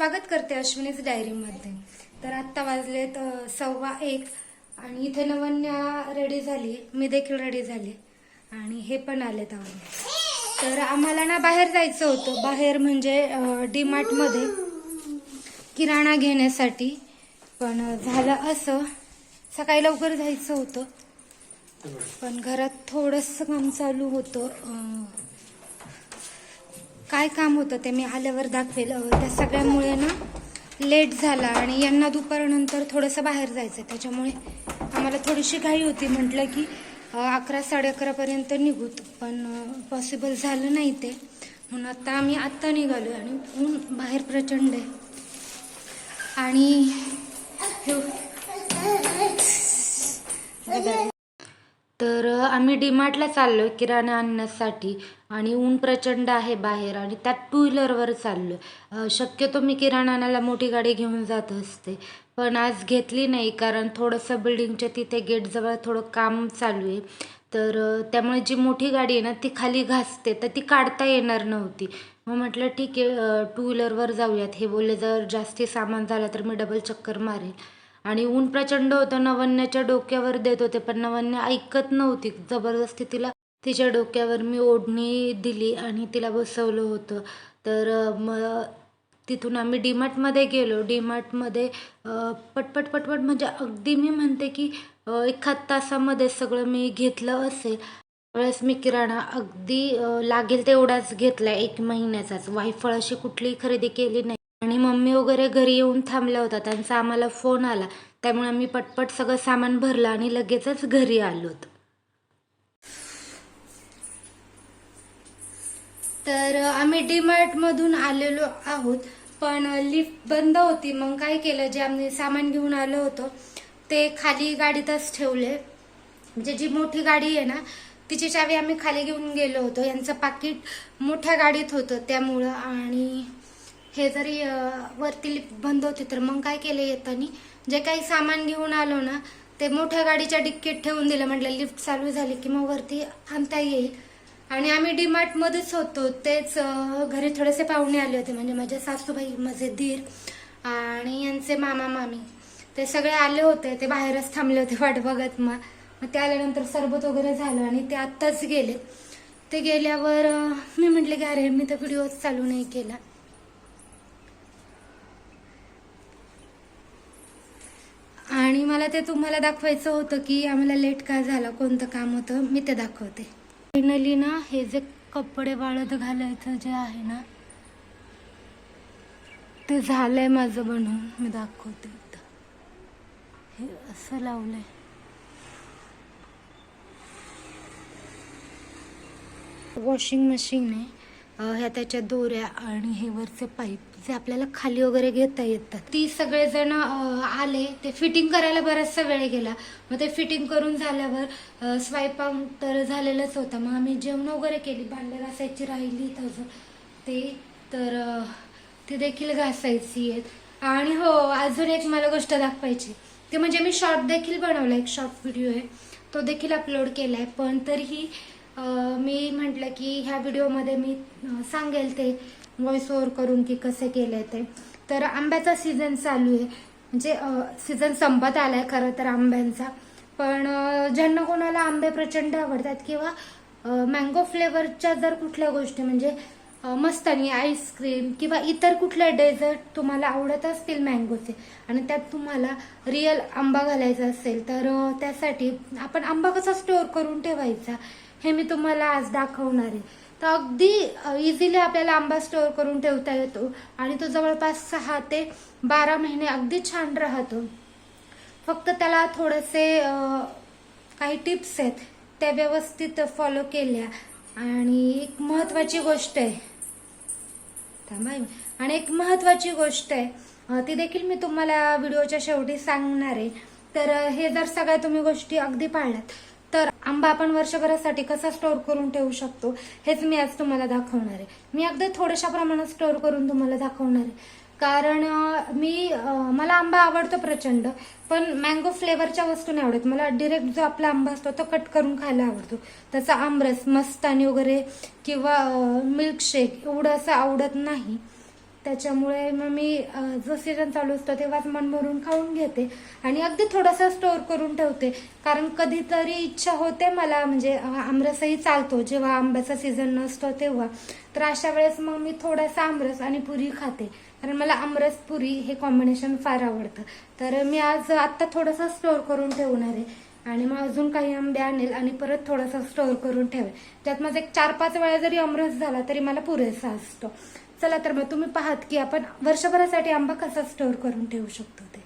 स्वागत करते अश्विनीच डायरीमध्ये तर आत्ता वाजलेत सव्वा एक आणि इथे नवन्या रेडी झाली. मी देखील रेडी झाली. आणि हे पण आलेत आम्ही. तर आम्हाला ना बाहेर जायचं होतं. बाहेर म्हणजे डी किराणा घेण्यासाठी. पण झालं असं. सकाळी लवकर जायचं होतं. पण घरात थोडंसं काम चालू होतं. काय काम होतं ते मी आल्यावर दाखवेल. त्या सगळ्यामुळे ना लेट झाला आणि यांना दुपारनंतर थोडंसं बाहेर जायचं त्याच्यामुळे आम्हाला थोडीशी घाई होती. म्हटलं की अकरा साडे अकरापर्यंत निघूत. पण पॉसिबल झालं नाही ते. म्हणून आता आम्ही आत्ता निघालो आणि ऊन बाहेर प्रचंड आहे. आणि तर आम्ही डीमार्टला चाललो आहे किराणा आणण्यासाठी आणि ऊन प्रचंड आहे बाहेर आणि त्यात टू व्हीलरवर चाललो आहे शक्यतो मी किराणा आणायला मोठी गाडी घेऊन जात असते. पण आज घेतली नाही कारण थोडंसं बिल्डिंगच्या तिथे गेटजवळ थोडं काम चालू आहे. तर त्यामुळे जी मोठी गाडी आहे ना ती खाली घासते तर ती काढता येणार नव्हती. मग म्हटलं ठीक आहे टू व्हीलरवर जाऊयात. हे बोलले जर जास्ती सामान झालं तर मी डबल चक्कर मारेल आणि ऊन प्रचंड होतं. नवन्याच्या डोक्यावर देत होते पण नवन्या ऐकत नव्हती. जबरदस्ती तिला तिच्या डोक्यावर मी ओढणी दिली आणि तिला बसवलं होतं. तर मग तिथून आम्ही डीमार्टमध्ये गेलो. डीमार्टमध्ये पटपट पटपट म्हणजे अगदी मी म्हणते की एखाद तासामध्ये सगळं मी घेतलं असेल त्यावेळेस मी किराणा अगदी लागेल तेवढाच घेतला. एक महिन्याचाच. वायफळ अशी कुठलीही खरेदी केली नाही. आणि मम्मी वगैरे घरी येऊन थांबल्या होत्या त्यांचा आम्हाला फोन आला. त्यामुळे आम्ही पटपट सगळं सामान भरलं आणि लगेचच घरी आलोत तर आम्ही डीमार्टमधून आलेलो आहोत पण लिफ्ट बंद होती. मग काय केलं जे आम्ही सामान घेऊन आलो होतो ते खाली गाडीतच ठेवले. म्हणजे जी मोठी गाडी आहे ना तिची चावी आम्ही खाली घेऊन गेलो होतो. यांचं पाकिट मोठ्या गाडीत होतं त्यामुळं आणि हे जरी वरती लिफ्ट बंद होती तर मग काय केलं येताना? जे काही सामान घेऊन आलो ना ते मोठ्या गाडीच्या डिक्कीत ठेवून दिलं. म्हटलं लिफ्ट चालू झाली की मग वरती आणता येईल. आणि आम्ही डीमार्ट मध्येच होतो. तेच घरी थोडेसे पाहुणे आले होते. म्हणजे माझ्या सासूबाई माझे धीर आणि यांचे मामा मामी. ते सगळे आले होते. ते बाहेरच थांबले होते वाट बघत. मग मग ते आल्यानंतर सरबत वगैरे झालं आणि ते आत्ताच गेले. ते गेल्यावर मी म्हटले की अरे मी तर व्हिडिओच चालू नाही केला. आणि मला ते तुम्हाला दाखवायचं होतं की आम्हाला लेट का झालं कोणतं काम होतं मी ते दाखवते. फायनली ना हे जे कपडे वाळत घालायचं जे आहे ना ते झालंय माझं बनवून मी दाखवते हे असं लावलंय. वॉशिंग मशीन आहे. ह्या त्याच्या दोऱ्या आणि हे वरचे पाईप. जे आपल्याला खाली वगैरे घेता येतात. ती सगळेजण आले ते फिटिंग करायला बराचसा वेळ गेला. मग ते फिटिंग करून झाल्यावर स्वयंपाक तर झालेलाच होता. मग आम्ही जेवण वगैरे केली भांडे घासायची राहिली अजून. ते तर ती देखील घासायची आहेत. आणि हो अजून एक मला गोष्ट दाखवायची. ते म्हणजे मी शॉर्ट देखील बनवला एक शॉर्ट व्हिडिओ आहे. तो देखील अपलोड केला आहे पण तरीही मी म्हटलं की ह्या व्हिडिओमध्ये मी सांगेल ते. व्हॉइस ओव्हर करून की कसे केले ते. तर आंब्याचा सीझन चालू आहे. म्हणजे सीझन संपत आलाय खरं तर आंब्यांचा. पण ज्यांना कोणाला आंबे प्रचंड आवडतात किंवा मँगो फ्लेवरच्या जर कुठल्या गोष्टी म्हणजे मस्तानी आईस्क्रीम किंवा इतर कुठले डेझर्ट तुम्हाला आवडत असतील मँगोचे आणि त्यात तुम्हाला रिअल आंबा घालायचा असेल तर त्यासाठी आपण आंबा कसा स्टोअर करून ठेवायचा हे मी तुम्हाला आज दाखवणार आहे. तर अगदी इझिली आपल्याला आंबा स्टोअर करून ठेवता येतो. आणि तो जवळपास सहा ते बारा महिने अगदी छान राहतो. फक्त त्याला थोडेसे काही टिप्स आहेत. त्या व्यवस्थित फॉलो केल्या. आणि एक महत्वाची गोष्ट आहे. थांबा आणि एक महत्वाची गोष्ट आहे. ती देखील मी तुम्हाला व्हिडिओच्या शेवटी सांगणार आहे. तर हे जर सगळ्या तुम्ही गोष्टी अगदी पाळल्यात आंबा आपण वर्षभरासाठी कसा स्टोअर करून ठेवू शकतो हेच मी आज तुम्हाला दाखवणार आहे. मी अगदी थोड्याशा प्रमाणात स्टोअर करून तुम्हाला दाखवणार आहे. कारण मी मला आंबा आवडतो प्रचंड पण मँगो फ्लेवरच्या वस्तू नाही आवडत. मला डिरेक्ट जो आपला आंबा असतो तो कट करून खायला आवडतो. त्याचा आमरस मस्तानी वगैरे किंवा मिल्कशेक एवढं असं आवडत नाही. त्याच्यामुळे मग मी जो सीझन चालू असतो तेव्हाच मन भरून खाऊन घेते. आणि अगदी थोडासा स्टोअर करून ठेवते. कारण कधीतरी इच्छा होते मला म्हणजे आमरसही चालतो. जेव्हा आंब्याचा सीझन नसतो तेव्हा. तर अशा वेळेस मग मी थोडासा आमरस आणि पुरी खाते. कारण मला आमरस पुरी हे कॉम्बिनेशन फार आवडतं. तर मी आज आत्ता थोडंसं स्टोअर करून ठेवणार आहे. आणि मग अजून काही आंबे आणेल आणि परत थोडासा स्टोअर करून ठेवेल. त्यात माझा एक चार पाच वेळा जरी अमरस झाला तरी मला पुरेसा असतो. चला तर मग तुम्ही पाहात की आपण वर्षभरासाठी आंबा कसा स्टोअर करून ठेवू शकतो ते.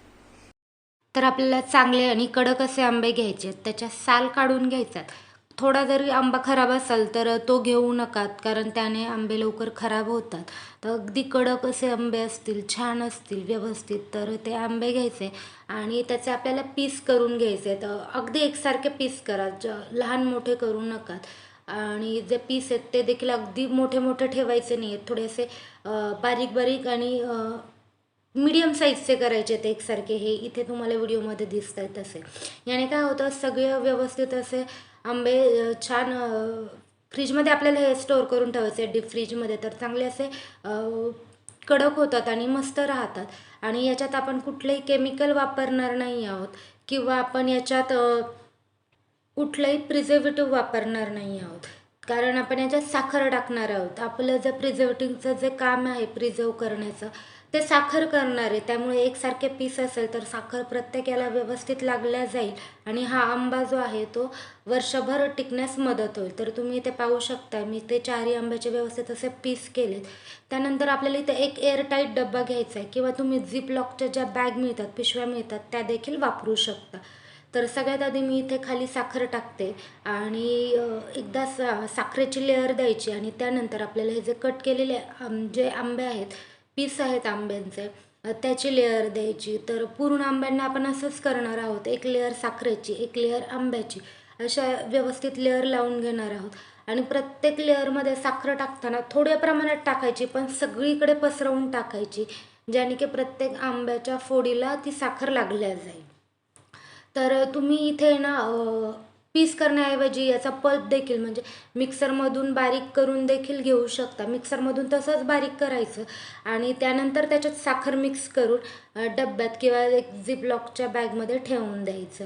तर आपल्याला चांगले आणि कडक असे आंबे घ्यायचे त्याच्या साल काढून घ्यायच्यात थोडा जरी आंबा खराब असेल तर तो घेऊ नका कारण त्याने आंबे लवकर खराब होतात. तर अगदी कडक असे आंबे असतील छान असतील व्यवस्थित तर ते आंबे घ्यायचे आणि त्याचे आपल्याला पीस करून घ्यायचे तर अगदी एकसारखे पीस करा. ज लहान मोठे करू नकात. आणि जे पीस आहेत ते देखील अगदी मोठे मोठे ठेवायचे नाही आहेत थोडेसे बारीक बारीक आणि मीडियम साईजचे करायचे ते एकसारखे. हे इथे तुम्हाला व्हिडिओमध्ये दिसत आहेत तसे याने काय होतं सगळे व्यवस्थित असे आंबे छान फ्रीजमध्ये आपल्याला हे स्टोअर करून ठेवायचे डीप फ्रीजमध्ये तर चांगले असे कडक होतात आणि मस्त राहतात. आणि याच्यात आपण कुठलेही केमिकल वापरणार नाही आहोत. किंवा आपण याच्यात कुठलंही प्रिझर्वेटिव्ह वापरणार नाही आहोत. कारण आपण याच्यात साखर टाकणार आहोत. आपलं जे प्रिझर्वेटिव्हचं जे काम आहे प्रिझर्व करण्याचं ते साखर करणार आहे. त्यामुळे एकसारखे पीस असेल तर साखर प्रत्येकाला व्यवस्थित लागल्या जाईल. आणि हा आंबा जो आहे तो वर्षभर टिकण्यास मदत होईल. तर तुम्ही इथे पाहू शकता मी ते चारही आंब्याचे व्यवस्थित असे पीस केलेत. त्यानंतर आपल्याला इथे एक एअरटाईट डब्बा घ्यायचा आहे. किंवा तुम्ही झिप लॉकच्या ज्या बॅग मिळतात पिशव्या मिळतात त्या देखील वापरू शकता. तर सगळ्यात आधी मी इथे खाली साखर टाकते आणि एकदा सा साखरेची लेअर द्यायची आणि त्यानंतर आपल्याला हे जे कट केलेले जे आंबे आहेत पीस आहेत आंब्यांचे त्याची लेअर द्यायची. तर पूर्ण आंब्यांना आपण असंच करणार आहोत एक लेअर साखरेची एक लेअर आंब्याची अशा व्यवस्थित लेअर लावून घेणार आहोत. आणि प्रत्येक लेअरमध्ये साखर टाकताना थोड्या प्रमाणात टाकायची पण सगळीकडे पसरवून टाकायची ज्याने की प्रत्येक आंब्याच्या फोडीला ती साखर लागल्या जाईल. तर तुम्ही इथे ना पीस करण्याऐवजी याचा पल्प देखील म्हणजे मिक्सरमधून बारीक करून देखील घेऊ शकता. मिक्सरमधून तसंच बारीक करायचं आणि त्यानंतर त्याच्यात साखर मिक्स करून डब्यात किंवा एक झिपलॉकच्या बॅगमध्ये ठेवून द्यायचं.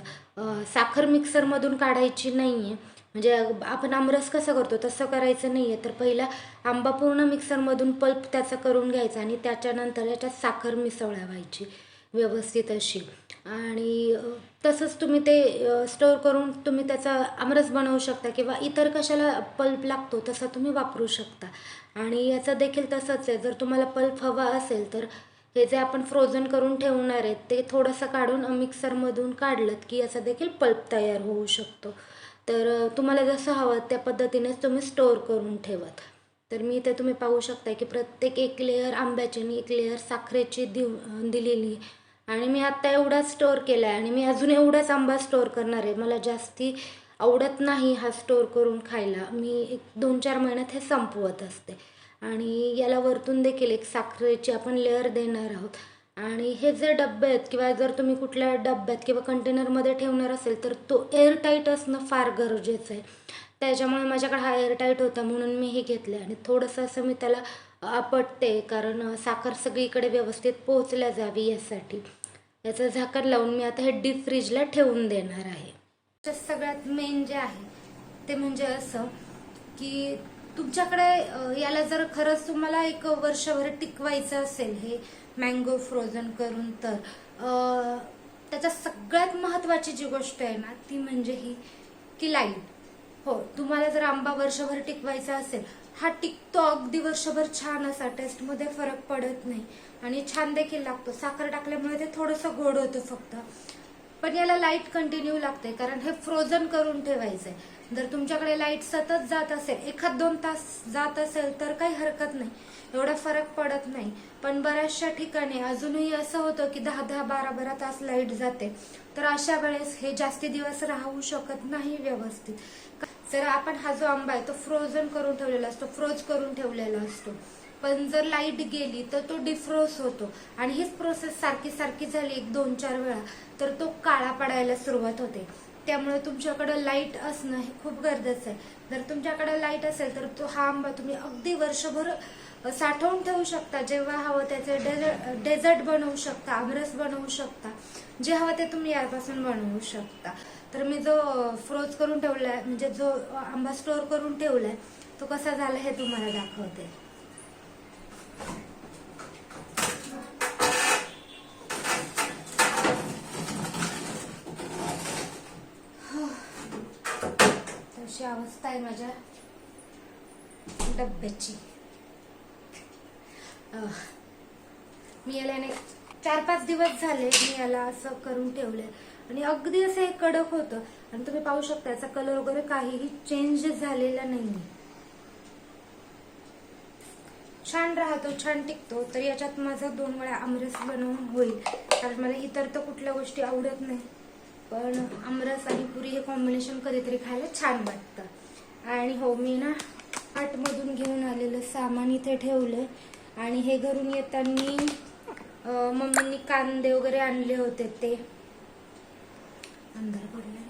साखर मिक्सरमधून काढायची नाही आहे म्हणजे आपण आमरस कसं करतो तसं करायचं नाही आहे तर पहिला आंबा पूर्ण मिक्सरमधून पल्प त्याचा करून घ्यायचा आणि त्याच्यानंतर याच्यात साखर मिसळवायची. व्यवस्थित अशी. आणि तसंच तुम्ही ते स्टोअर करून तुम्ही त्याचा आमरस बनवू शकता किंवा इतर कशाला पल्प लागतो तसा तुम्ही वापरू शकता. आणि याचा देखील तसंच आहे. जर तुम्हाला पल्प हवा असेल तर हे जे आपण फ्रोझन करून ठेवणार आहेत ते थोडंसं काढून मिक्सरमधून काढलं की याचा देखील पल्प तयार होऊ शकतो. तर तुम्हाला जसं हवं त्या पद्धतीनेच तुम्ही स्टोअर करून ठेवत. तर मी इथे तुम्ही पाहू शकता की प्रत्येक एक लेअर आंब्याची आणि एक लेअर साखरेची देऊ दिलेली आणि मी आत्ता एवढा स्टोअर केला आहे आणि मी अजून एवढाच आंबा स्टोअर करणार आहे. मला जास्ती आवडत नाही हा स्टोअर करून खायला. मी एक दोन चार महिन्यात हे संपवत असते. आणि याला वरतून देखील एक साखरेची आपण लेअर देणार आहोत. आणि हे जे डबे आहेत किंवा जर तुम्ही कुठल्या डब्यात किंवा कंटेनरमध्ये ठेवणार असेल तर तो एअरटाईट असणं फार गरजेचं आहे. त्याच्यामुळे माझ्याकडे हा एअरटाईट होता म्हणून मी हे घेतलं आणि थोडंसं असं मी त्याला आपटते. कारण साखर सगळीकडे व्यवस्थित पोहोचल्या जावी यासाठी. याचं झाकण लावून मी आता हे डीप फ्रीजला ठेवून देणार आहे. सगळ्यात मेन जे आहे ते म्हणजे असं की तुमच्याकडे याला जर खरंच तुम्हाला एक वर्षभर टिकवायचं असेल हे मँगो फ्रोझन करून तर त्याच्या सगळ्यात महत्वाची जी गोष्ट आहे ना ती म्हणजे ही की लाइट हो तुम्हाला जर आंबा वर्षभर टिकवायचा असेल हा टिकतो अगदी वर्षभर छान असा टेस्टमध्ये फरक पडत नाही. आणि छान देखील लागतो. साखर टाकल्यामुळे ते थोडंसं गोड होतं फक्त. पण याला लाइट कंटिन्यू लागते कारण हे फ्रोझन करून ठेवायचंय. जर तुमच्याकडे लाइट सतत जात असेल एखाद दोन तास जात असेल तर काही हरकत नाही. एवढा फरक पडत नाही. पण बऱ्याचशा ठिकाणी अजूनही असं होतं की दहा दहा बारा बारा तास लाइट जाते. तर अशा वेळेस हे जास्ती दिवस राहू शकत नाही व्यवस्थित. जर आपण हा जो आंबा आहे तो फ्रोझन करून ठेवलेला असतो फ्रोज करून ठेवलेला असतो. पण जर लाइट गेली तर तो डिफ्रोस होतो. आणि हीच प्रोसेस सारखी सारखी झाली एक दोन चार वेळा तर तो काळा पडायला सुरुवात होते. त्यामुळे तुमच्याकडे लाइट असणं हे खूप गरजेचं आहे. जर तुमच्याकडे लाइट असेल तर तो हा आंबा तुम्ही अगदी वर्षभर साठवून ठेवू शकता. जेव्हा हवं त्याचे डेझर्ट डेझर्ट बनवू शकता आमरस बनवू शकता जे हवं ते तुम्ही यापासून बनवू शकता. तर मी जो फ्रोज करून ठेवलाय म्हणजे जो आंबा स्टोअर करून ठेवलाय तो कसा झाला हे तुम्हाला दाखवते. अशी अवस्था आहे माझ्या. डब्याची. मी याला नाही चार पाच दिवस झाले मी याला असं करून ठेवलंय. आणि अगदी असं हे कडक होतं. आणि तुम्ही पाहू शकता याचा कलर वगैरे काहीही चेंज झालेला नाही छान राहतो छान टिकतो तर याच्यात माझा दोन वेळा आमरस बनवून होईल. कारण मला इतर तर कुठल्या गोष्टी आवडत नाही. पण आमरस आणि पुरी हे कॉम्बिनेशन कधीतरी खायला छान वाटतं. आणि हो मी ना आटमधून घेऊन आलेलं सामान इथे ठेवलंय. आणि हे घरून येताना मम्मीनी कांदे वगैरे आणले होते ते. अंधार पडला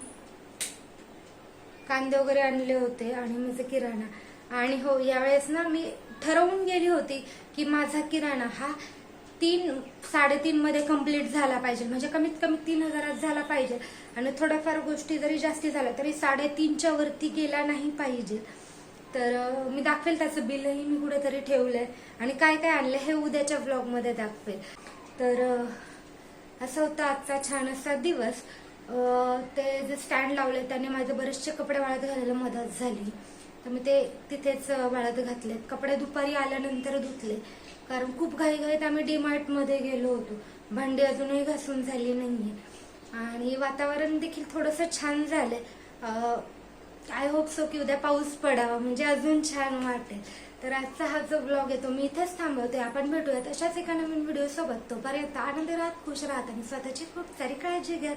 कांदे वगैरे आणले होते आणि माझं किराणा. आणि हो यावेळेस ना मी ठरवून गेली होती की माझा किराणा हा तीन साडेतीन मध्ये कंप्लीट झाला पाहिजे. म्हणजे कमीत कमी तीन हजारात झाला पाहिजे. आणि थोड्याफार गोष्टी जरी जास्ती झाल्या तरी साडेतीनच्या वरती गेला नाही पाहिजे. तर मी दाखवेल त्याचं बिलही मी कुठेतरी ठेवलंय. आणि काय काय आणलं हे उद्याच्या ब्लॉगमध्ये दाखवेल. तर असं होतं आजचा छान असा दिवस ते जे स्टँड लावले त्याने माझे बरेचसे कपडे वाळत घालायला मदत झाली. तर मी ते तिथेच अं, वाळत घातलेत. कपडे दुपारी आल्यानंतर धुतले. कारण खूप घाईघाईत आम्ही डीमार्टमध्ये गेलो होतो. भांडी अजूनही घासून झाली नाहीये. आणि वातावरण देखील थोडंसं छान झालंय. आय होप सो की उद्या पाऊस पडावा. म्हणजे अजून छान वाटेल. तर आजचा हा जो ब्लॉग येतो मी इथेच थांबवते. आपण भेटूयात अशाच एका नवीन व्हिडिओ सोबत. तोपर्यंत आनंद राहत खुश राहत आणि स्वतःची खूप सारी काळजी घ्यात